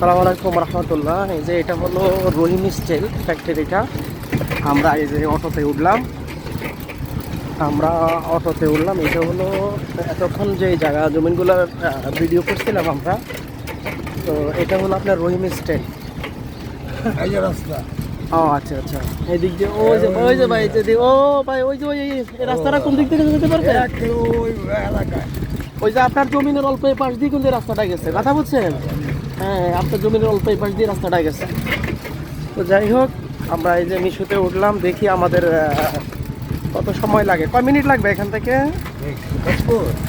আসসালামু আলাইকুম রহমতুল্লাহ। এই যে এটা হলো রহিম স্টিল ফ্যাক্টরিটা আমরা এই যে অটোতে উঠলাম। আমরা অটোতে উঠলাম। এটা হলো এতক্ষণ যে জায়গা জমিনগুলোর ভিডিও করছিলাম আমরা। তো এটা হলো আপনার রহিম স্টিল। রাস্তা। ও আচ্ছা আচ্ছা। এই দিক দিয়ে ওই যে ওই যে ভাই যে ও ভাই ওই যে ওই রাস্তাটা কোন দিক থেকে যেতে পারবে ওই যে আপনার জমিনের অল্প পাশ দিয়ে কিন্তু রাস্তাটা গেছে। কথা বুঝছেন? হ্যাঁ আপনার জমির অল্প এই পাশ দিয়ে রাস্তাটা গেছে। তো যাই হোক, আমরা এই যে মিশুতে উঠলাম, দেখি আমাদের কত সময় লাগে। কয় মিনিট লাগবে এখান থেকে?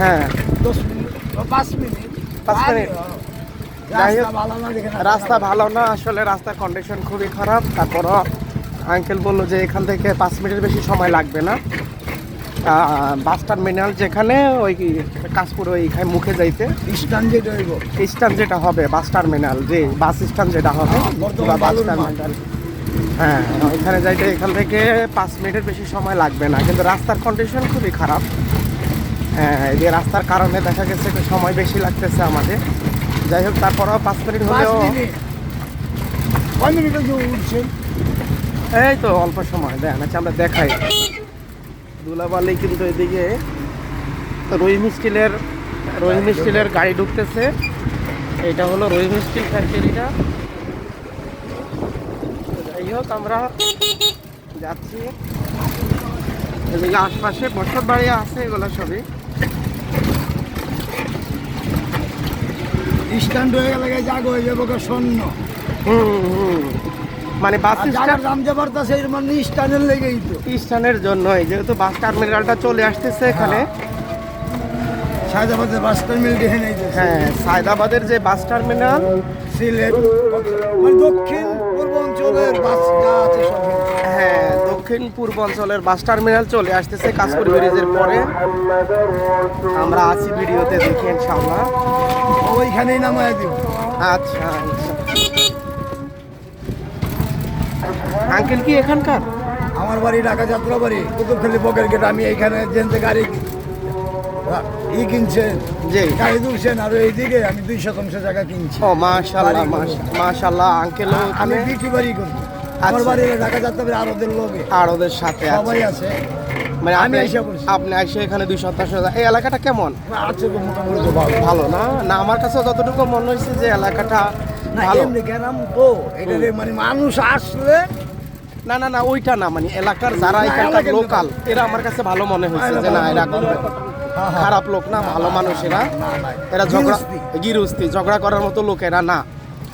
হ্যাঁ। দশ মিনিট। পাঁচ মিনিট। রাস্তা ভালো না, আসলে রাস্তার কন্ডিশন খুবই খারাপ। তারপরও আঙ্কেল বলল যে এখান থেকে পাঁচ মিনিটের বেশি সময় লাগবে না। বাস টার্মিনাল যেখানে ওই কাশপুর ওইখানে মুখে যাইতে। স্ট্যান্ড যে রইব স্ট্যান্ড যেটা হবে বাস টার্মিনাল যে বাস স্ট্যান্ড যেটা হবে বা বাস টার্মিনাল হ্যাঁ ওইখানে যাইতে এখান থেকে পাঁচ মিনিটের বেশি সময় লাগবে না কিন্তু রাস্তার কন্ডিশন খুবই খারাপ। হ্যাঁ এই যে রাস্তার কারণে দেখা গেছে একটু সময় বেশি লাগতেছে আমাদের। যাই হোক তারপরেও পাঁচ মিনিট হলেও এই তো অল্প সময় দেন আচ্ছা আমরা দেখাই। দুলাবালি কিন্তু এদিকে রহিম স্টিলের রহিম স্টিলের গাড়ি ঢুকতেছে। এটা হলো রহিম স্টিল ফ্যাক্টরিটা যাই হোক আমরা যাচ্ছি। এদিকে আশপাশে বসত বাড়ি আছে এগুলো সবই। স্ট্যান্ড হয়ে গেলে জাগ হয়ে যাব স্বর্ণ হুম হুম। মানে বাস দাম যে এর মানে লেগেই তো। জন্যই যেহেতু বাস টার্মিনালটা চলে আসতেছে এখানে। সায়দাবাদে বাস টার্মিনাল দেখে নেই হ্যাঁ সায়দাবাদের যে বাস টার্মিনাল সিলেট মানে দক্ষিণ পূর্ব অঞ্চলের বাস আছে হ্যাঁ দক্ষিণ পূর্ব অঞ্চলের বাস টার্মিনাল চলে আসতেছে কাশপুর ব্রিজের পরে। আমরা আছি ভিডিওতে দেখি ইনশাআল্লাহ। ওইখানেই নামায় দিব আচ্ছা আঙ্কেল কি এখানকার? আমার বাড়ি ঢাকা যাত্রা বাড়ি কুতুবখালি বকের গেট আমি এইখানে জেনতে গাড়ি ই কিনছেন জি। গাড়ি তুলছেন আর এইদিকে আমি দুই শতাংশ জায়গা কিনছি। ও মাশাআল্লাহ মাশাআল্লাহ আঙ্কেল আমি বিক্রি বাড়ি করি আমার আচ্ছা। বাড়ি ঢাকা যাত্রা বাড়ি আর ওদের লোকে আর সাথে আছে সবাই আছে। মানে আমি আপনি এসে এখানে দুই শতাংশ এই এলাকাটা কেমন? আছে মোটামুটি ভালো। ভালো না? না আমার কাছে যতটুকু মনে হয়েছে যে এলাকাটা ভালো। গ্রাম তো এটা মানে মানুষ আসলে না না না ওইটা না মানে এলাকার যারা এখানকার লোকাল এরা আমার কাছে ভালো মনে হয়েছে যে না এরা হ্যাঁ, হ্যাঁ। খারাপ লোক না ভালো মানুষ এরা। এরা ঝগড়া। গিরুস্তি। ঝগড়া করার মতো লোক এরা না।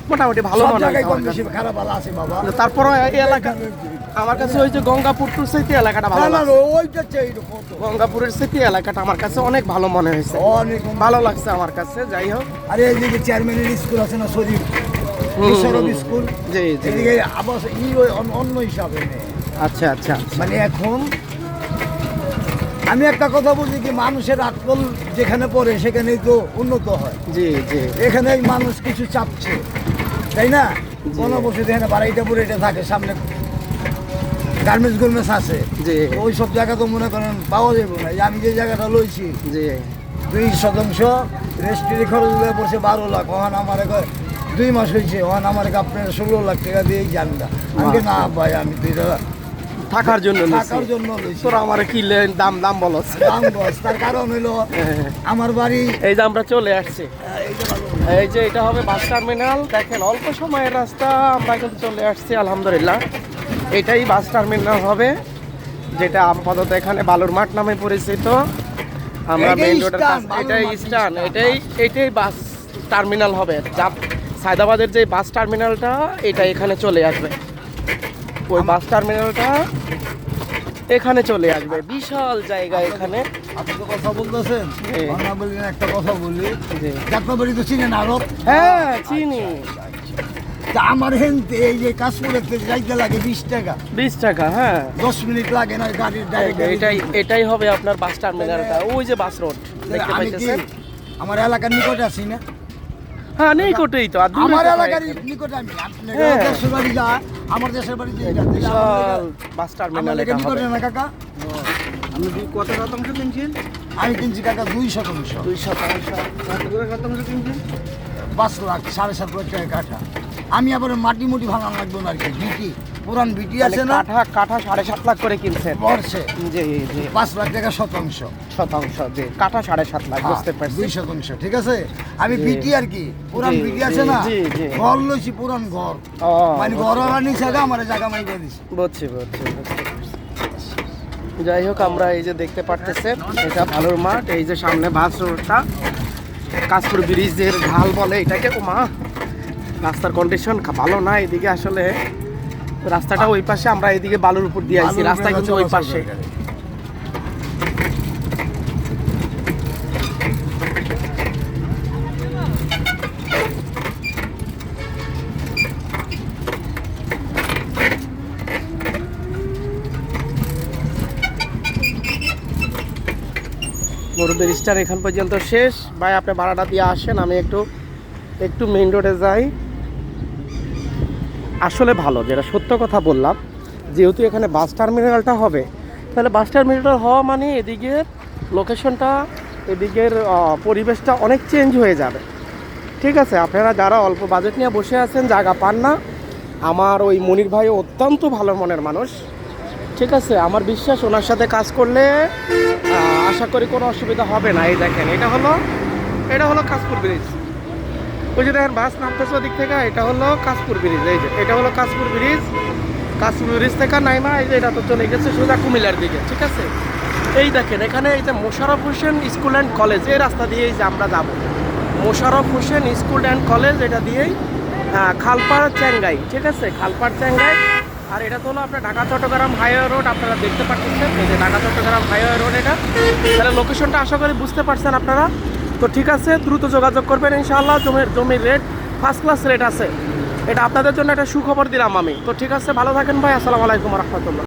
মোটামুটি ভালো মনে হয়েছে বাবা। তারপরে এই এলাকা আমার কাছে ওই যে গঙ্গাপুর টুর সাইতে এলাকাটা ভালো গঙ্গাপুরের সাইতে এলাকাটা আমার কাছে অনেক ভালো মনে হয়েছে। অনেক ভালো লাগছে আমার কাছে যাই হোক। আরে এইদিকে চেয়ারম্যানের স্কুল আছে না শরীফ স্কুল এদিকে ই অন্য- হিসাবে আচ্ছা আচ্ছা মানে এখন আমি একটা কথা বলছি কি মানুষের আটকল যেখানে পড়ে সেখানেই তো উন্নত হয়। জি জি। এখানে মানুষ কিছু চাপছে তাই না? কোনো বসে এখানে বাড়াইটা পরে এটা থাকে সামনে গার্মেন্টস গার্মেন্টস আছে। জি। ওই সব জায়গা তো মনে করেন পাওয়া যাবে না। আমি যে জায়গাটা লইছি জি। দুই শতাংশ খরচ পড়ছে বারো লাখ। ওখান আমার দুই মাস হয়েছে ওখান আমার আপনার ষোলো লাখ টাকা দিয়ে যান না আমি কই, না ভাই আমি দুইটা থাকার জন্য। টাকার জন্য তোরা আমার কি দাম দাম বলছ দাম বস তার কারণ হলো আমার বাড়ি এই যে আমরা চলে আসছি। এই যে ভালো। এই যে এটা হবে বাস টার্মিনাল। দেখেন অল্প সময়ের রাস্তা আমরা কিন্তু চলে আসছি আলহামদুলিল্লাহ। এটাই বাস টার্মিনাল হবে যেটা আপাতত এখানে বালুর মাঠ নামে পরিচিত। আমরা মেইন রোডের এটাই স্টান। এটাই এটাই বাস টার্মিনাল হবে। যা সায়দাবাদের যে বাস টার্মিনালটা এটা এখানে চলে আসবে। ওই বাস টার্মিনালটা এখানে চলে আসবে। বিশাল জায়গা এখানে। আপনি তো কথা বলতেছেন। জি। বাংলা বললেন একটা কথা বলি। জি। তো চিনেন আরও? হ্যাঁ চিনি। আমার হেনতে এই যে যাইতে লাগে বিশ টাকা। বিশ টাকা হ্যাঁ। দশ মিনিট লাগে না গাড়ির ডাইরেক্ট এটাই এটাই হবে আপনার বাস টার্মিনালটা। ওই যে বাস রোড দেখতে পাইতেছেন? আমার এলাকার নিকটে আছি না? হ্যাঁ নেই কোটেই তো আমার এলাকার নিকটে আমি হ্যাঁ। দেশের বাড়ি যা আমার দেশের বাড়ি যে বিশাল বাস টার্মিনাল এটা নিকটে না কাকা? আপনি দুই কত শতাংশ কিনছেন? আমি কিনছি কাকা দুই শতাংশ। দুই শতাংশ। কত করে শতাংশ কিনছেন? পাঁচ লাখ সাড়ে সাত লাখ টাকা কাটা। আমি আবার মাটি মুটি ভাঙা লাগবে না আর কি? পুরান বিটি আছে না? কাঠা কাঠা সাড়ে সাত লাখ করে কিনছেন। বর্ষে? জি জি পাঁচ লাখ টাকা শতাংশ। শতাংশ জি। কাঠা সাড়ে সাত লাখ বুঝতে পারছি। দুই শতাংশ ঠিক আছে? আমি বিটি আর কি? পুরান বিটি আছে না? জি, জি। ঘর লইছি পুরান ঘর। মানে ঘর আনি জায়গা আমার জায়গা মাইকে দিছি। বুঝছি বুঝছি যাই হোক আমরা এই যে দেখতে পারতেছেন এটা ভালোর মাঠ এই যে সামনে বাস রোডটা। কাশপুর ব্রিজের ঢাল বলে এটাকে ও মা রাস্তার কন্ডিশন ভালো না এদিকে আসলে রাস্তাটা ওই পাশে আমরা এদিকে বালুর উপর দিয়ে ভালো রাস্তা কিন্তু ওই পাশে। করে। মোর ব্রিজটার এখান পর্যন্ত শেষ। ভাই আপনি ভাড়াটা দিয়ে আসেন আমি একটু একটু মেইন রোডে যাই। আসলে ভালো, যেটা সত্য কথা বললাম, যেহেতু এখানে বাস টার্মিনালটা হবে, তাহলে বাস টার্মিনাল হওয়া মানে এদিকের লোকেশনটা এদিকের পরিবেশটা অনেক চেঞ্জ হয়ে যাবে। ঠিক আছে, আপনারা যারা অল্প বাজেট নিয়ে বসে আছেন, জায়গা পান না, আমার ওই মনির ভাই অত্যন্ত ভালো মনের মানুষ। ঠিক আছে, আমার বিশ্বাস ওনার সাথে কাজ করলে আশা করি কোনো অসুবিধা হবে না। এই দেখেন, এটা হলো এটা হলো কাশপুর ব্রিজ ওই যে দেখেন বাস নামতেছে ওদিক থেকে এটা হলো কাশপুর ব্রিজ এই যে এটা হলো কাশপুর ব্রিজ কাশপুর ব্রিজ থেকে নাইমা এই যে এটা তো চলে গেছে সোজা কুমিল্লার দিকে ঠিক আছে? এই দেখেন এখানে এই যে Mosharraf Hossain school and college এই রাস্তা দিয়েই যে আমরা যাব। Mosharraf Hossain school and college এটা দিয়েই আহ, খালপাড় চ্যাঙ্গাই ঠিক আছে? খালপাড় চ্যাঙ্গাই আর এটা তো হলো আপনার ঢাকা চট্টগ্রাম হাইওয়ে রোড আপনারা দেখতে পাচ্ছেন এই যে ঢাকা চট্টগ্রাম হাইওয়ে রোড এটা। তাহলে লোকেশনটা আশা করি বুঝতে পারছেন আপনারা। তো ঠিক আছে, দ্রুত যোগাযোগ করবেন ইনশাআল্লাহ। জমির জমির রেট ফার্স্ট ক্লাস রেট আছে। এটা আপনাদের জন্য একটা সুখবর দিলাম আমি। তো ঠিক আছে, ভালো থাকেন ভাই। আসসালামু আলাইকুম রহমতুল্লাহ।